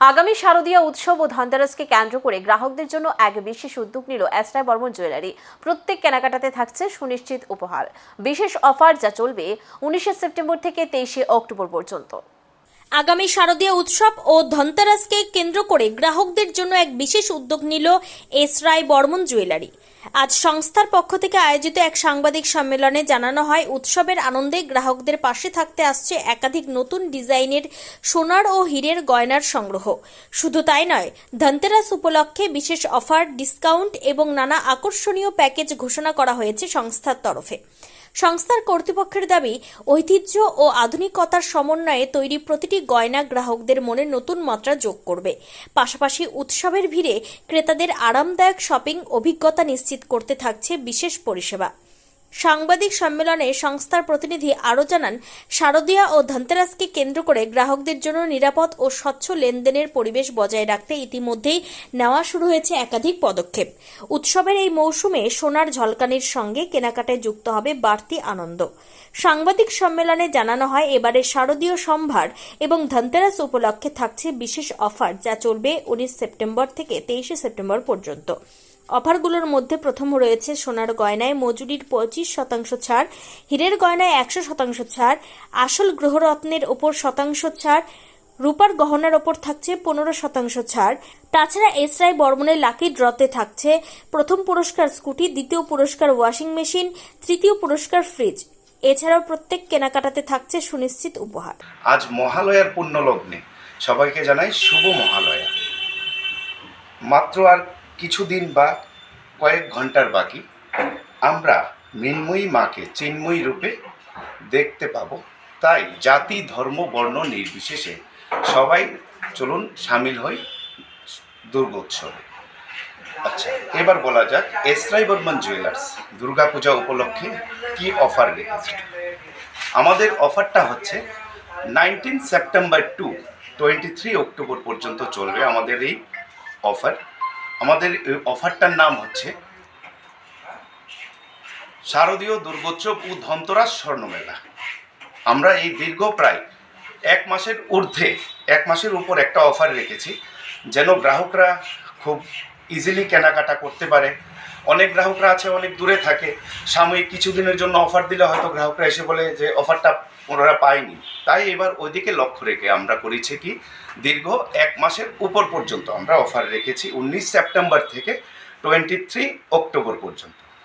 আগামী শারদীয় উৎসব ও ধনতেরাসকে কেন্দ্র করে গ্রাহকদের জন্য এক বিশেষ উদ্যোগ নিল এসরাই বর্মন জুয়েলারি। প্রত্যেক কেনাকাটাতে থাকছে সুনিশ্চিত উপহার। বিশেষ অফার যা চলবে উনিশে সেপ্টেম্বর থেকে তেইশে অক্টোবর পর্যন্ত। আগামী শারদীয় উৎসব ও ধনতেরাসকে কেন্দ্র করে গ্রাহকদের জন্য এক বিশেষ উদ্যোগ নিল এস রায় বর্মন জুয়েলারি। আজ সংস্থার পক্ষ থেকে আয়োজিত এক সাংবাদিক সম্মেলনে জানানো হয়, উৎসবের আনন্দে গ্রাহকদের পাশে থাকতে আসছে একাধিক নতুন ডিজাইনের সোনার ও হীরের গয়নার সংগ্রহ। শুধু তাই নয়, ধনতেরাস উপলক্ষে বিশেষ অফার, ডিসকাউন্ট এবং নানা আকর্ষণীয় প্যাকেজ ঘোষণা করা হয়েছে সংস্থার তরফে। সংস্থার কর্তৃপক্ষের দাবি, ঐতিহ্য ও আধুনিকতার সমন্বয়ে তৈরি প্রতিটি গয়না গ্রাহকদের মনে নতুন মাত্রা যোগ করবে। পাশাপাশি উৎসবের ভিড়ে ক্রেতাদের আরামদায়ক শপিং অভিজ্ঞতা নিশ্চিত করতে থাকছে বিশেষ পরিষেবা। সাংবাদিক সম্মেলনে সংস্থার প্রতিনিধি আরও জানান, শারদীয়া ও ধনতেরাসকে কেন্দ্র করে গ্রাহকদের জন্য নিরাপদ ও স্বচ্ছ লেনদেনের পরিবেশ বজায় রাখতে ইতিমধ্যেই নেওয়া শুরু হয়েছে একাধিক পদক্ষেপ। উৎসবের এই মৌসুমে সোনার ঝলকানির সঙ্গে কেনাকাটায় যুক্ত হবে বাড়তি আনন্দ। সাংবাদিক সম্মেলনে জানানো হয় এবারে শারদীয় সম্ভার এবং ধনতেরাস উপলক্ষে থাকছে বিশেষ অফার, যা চলবে উনিশ সেপ্টেম্বর থেকে তেইশে সেপ্টেম্বর পর্যন্ত। অফারগুলোর মধ্যে প্রথম রয়েছে সোনার গয়নায় মজুরির পঁচিশ শতাংশ ছাড়, হীরের গয়নায় একশো শতাংশ ছাড়, আসল গ্রহরত্নের ওপর শতাংশ ছাড়, রূপার গহনার ওপর থাকছে পনেরো শতাংশ ছাড়। তাছাড়া এস রায় বর্মনের লাকি ড্রতে থাকছে প্রথম পুরস্কার স্কুটি, দ্বিতীয় পুরস্কার ওয়াশিং মেশিন, তৃতীয় পুরস্কার ফ্রিজ। এছাড়াও প্রত্যেক কেনাকাটাতে থাকছে সুনিশ্চিত উপহার। আজ মহালয়ার পুণ্য লগ্নে সবাইকে জানাই শুভ মহালয়া। মাত্র আর কিছুদিন বা কয়েক ঘণ্টার বাকি, আমরা মৃন্ময়ী মাকে চিন্ময়ী রূপে দেখতে পাবো। তাই জাতি, ধর্ম, বর্ণ নির্বিশেষে সবাই চলুন সামিল হই দুর্গোৎসবে। আচ্ছা এবার বলা যাক এসরাই বর্মন জুয়েলার্স দুর্গাপূজা উপলক্ষে কি অফার রেখেছে? আমাদের অফারটা হচ্ছে nineteen September to, twenty three October পর্যন্ত চলবে আমাদের এই অফার। আমাদের অফারটার নাম হচ্ছে শারদীয় দুর্গোৎসব ও ধন্তরাজ স্বর্ণমেলা। আমরা এই দীর্ঘ প্রায় এক মাসের ঊর্ধ্বে, এক মাসের উপর একটা অফার রেখেছি, যেন গ্রাহকরা খুব ইজিলি কেনাকাটা করতে পারে। অনেক গ্রাহকরা আছে, অনেক দূরে থাকে। সাময়িক কিছুদিনের জন্য অফার দিলে হয়তো গ্রাহকরা এসে বলে যে অফারটা ওনারা পায়নি। তাই এবার ওইদিকে লক্ষ্য রেখে আমরা করেছি কি, দীর্ঘ এক মাসের উপর পর্যন্ত আমরা অফার রেখেছি, উনিশ সেপ্টেম্বর থেকে টোয়েন্টি থ্রি অক্টোবর পর্যন্ত।